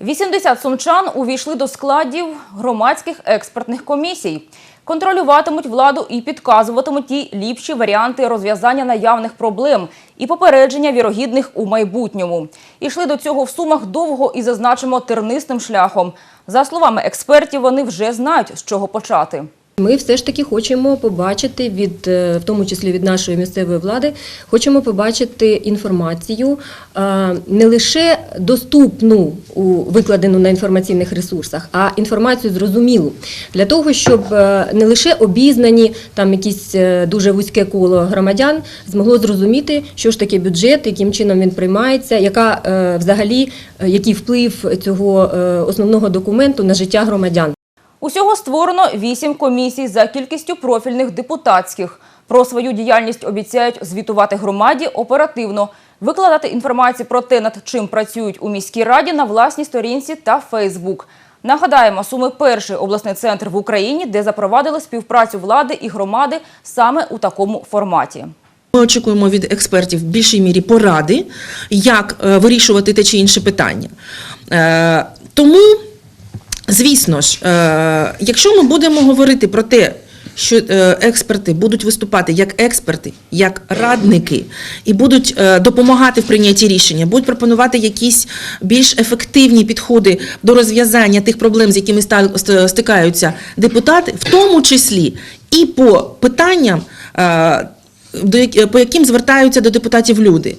80 сумчан увійшли до складів громадських експертних комісій. Контролюватимуть владу і підказуватимуть їй ліпші варіанти розв'язання наявних проблем і попередження вірогідних у майбутньому. Ішли до цього в сумах довго і зазначимо тернистим шляхом. За словами експертів, вони вже знають, з чого почати. Ми все ж таки хочемо побачити від, е, в тому числі від нашої місцевої влади, хочемо побачити інформацію е, не лише доступну у викладену на інформаційних ресурсах, а інформацію зрозумілу для того, щоб е, не лише обізнані там якісь дуже вузьке коло громадян змогло зрозуміти, що ж таке бюджет, яким чином він приймається, яка взагалі який вплив цього основного документу на життя громадян. Усього створено вісім комісій за кількістю профільних депутатських. Про свою діяльність обіцяють звітувати громаді оперативно, викладати інформацію про те, над чим працюють у міській раді на власній сторінці та Фейсбук. Нагадаємо, Суми перший обласний центр в Україні, де запровадили співпрацю влади і громади саме у такому форматі. Ми очікуємо від експертів в більшій мірі поради, як е, вирішувати те чи інше питання. Е, Тому, звісно ж, е, якщо ми будемо говорити про те, що е, експерти будуть виступати як експерти, як радники, і будуть е, допомагати в прийнятті рішення, будуть пропонувати якісь більш ефективні підходи до розв'язання тих проблем, з якими стикаються депутати, в тому числі і по питанням, е, по яким звертаються до депутатів люди.